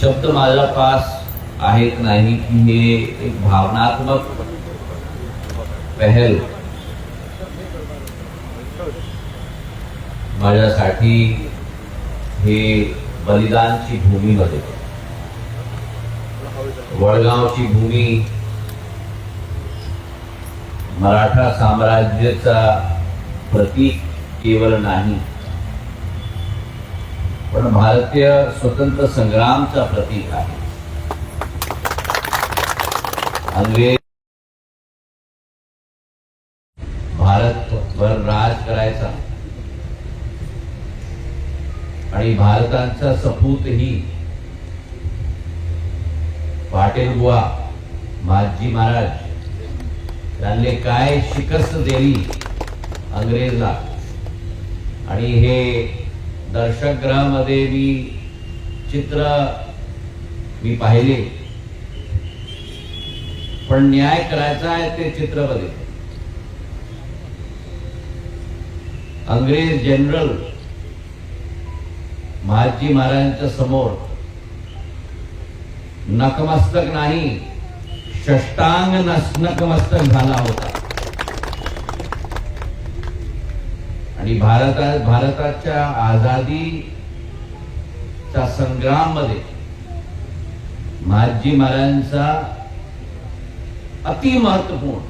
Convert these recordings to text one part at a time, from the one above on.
शब्द माझा पास आहे की नाही. हे एक भावनात्मक पहल माझ्यासाठी हे बलिदानची भूमी मध्ये वडगावची भूमी मराठा साम्राज्याचा प्रतीक केवळ नाही पण भारतीय स्वतंत्र संग्रामचा प्रतीक आहे. अंग्रेज भारतवर राज करायचा. आणि भारताचा सपूतही पाटील बुवा माजी महाराज त्यांनी काय शिकस्त दिली अंग्रेजला? आणि हे दर्शकगृहामध्ये मी चित्र मी पाहिले. पण न्याय करायचा आहे ते चित्रमध्ये. अंग्रेज जनरल महाजी महाराजांच्या समोर नकमस्तक नाही षष्टांग नकमस्तक झाला होता. आणि भारता भारताच्या आझादीच्या संग्राममध्ये महाजी महाराजांचा अति महत्त्वपूर्ण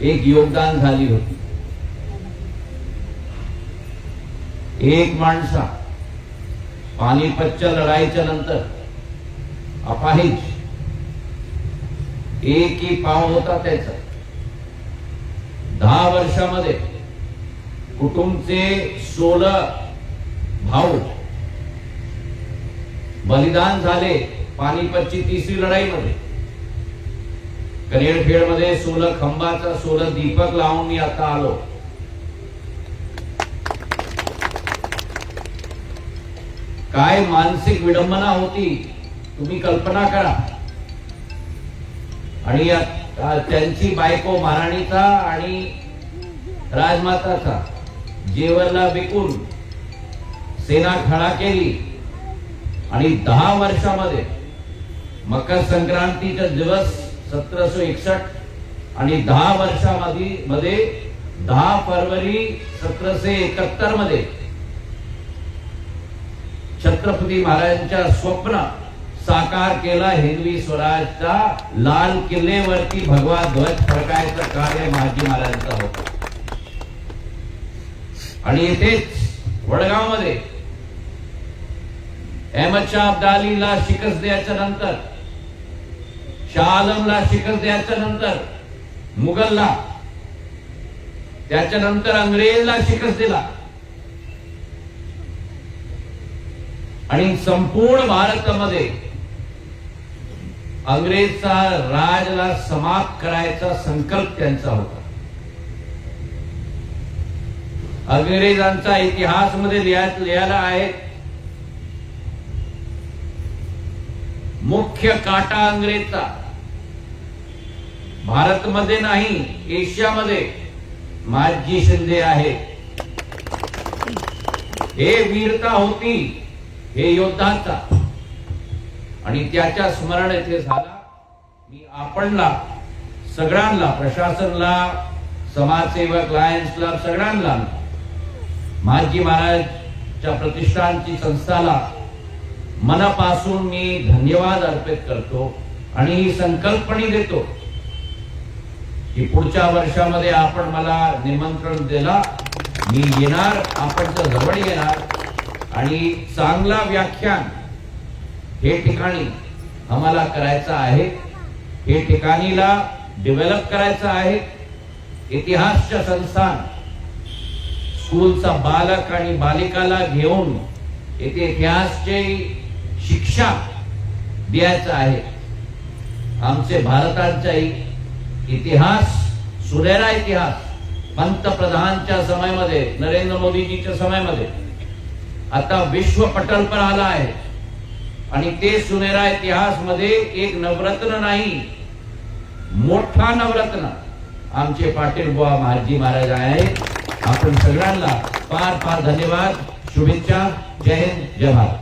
एक योगदान झाली होती. एक माणसा पानिपतच्या लढाईच्या नंतर अपाहिज. एकही पाव होता त्याचा. दहा वर्षामध्ये कुटुंबचे सोळा भाऊ बलिदान झाले पानिपतची तिसरी लढाईमध्ये कनेरखेडमध्ये सोल खंबाचा सोल दीपक लावून मी आता आलो. काय मानसिक विडंबना होती तुम्ही कल्पना करा. आणि त्यांची बायको महाराणीचा आणि राजमाताचा. जेवरला विकून सेना खडा केली. आणि दहा वर्षामध्ये मकर संक्रांतीचा दिवस सतराशे एकसष्ट आणि दहा वर्षामध्ये मध्ये दहा फरवरी सतराशे एकाहत्तरमध्ये छत्रपती महाराजांच्या स्वप्न साकार केला हिंदवी स्वराजचा लाल किल्लेवरती भगवा ध्वज फडकायचं कार्य महाजी महाराजांचं होतं. आणि येथेच वडगावमध्ये अहमद शाह अब्दालीला शिकस्त द्यायच्या नंतर शाह आलमला शिकस्त द्यायच्या नंतर मुघलला त्याच्यानंतर अंग्रेजला शिकस्त दिला. आणि संपूर्ण भारतामध्ये अंग्रेजचा राजला समाप्त करायचा संकल्प त्यांचा होता. अंग्रेजांचा इतिहासमध्ये लिहायला आहे मुख्य काटा अंग्रेजचा. भारतमध्ये नाही एशियामध्ये माझी शिंदे आहे हे वीरता होती हे योद्धांचा. आणि त्याच्या स्मरण येथे झाला. मी आपणला सगळ्यांना प्रशासनला समाजसेवक लायन्स क्लब सगळ्यांना महाजी महाराजच्या प्रतिष्ठानची संस्थाला मनापासून मी धन्यवाद अर्पित करतो आणि ही संकल्पनी देतो की पुढच्या वर्षामध्ये आपण मला निमंत्रण दिला मी येणार आपण तर जवळ येणार आणि चांगला व्याख्यान हे ठिकाणी आम्हाला करायचं आहे. हे ठिकाणीला डेव्हलप करायचं आहे. इतिहासच्या संस्थान स्कूलचा बालक आणि बालिकाला घेऊन येथे इतिहासचे शिक्षा द्यायचं आहे. आमचे भारताचा इतिहास सुनेरा इतिहास पंतप्रधानच्या समयामध्ये नरेंद्र मोदीजीच्या समयामध्ये. आता विश्व पटल पर आला आहे. आणि ते सुनेरा इतिहासमध्ये एक नवरत्न नाही मोठा नवरत्न आमचे पाटील बुवा महाजी महाराज आहेत. आपण सगळ्यांना फार फार धन्यवाद. शुभेच्छा. जय हिंद. जय भारत.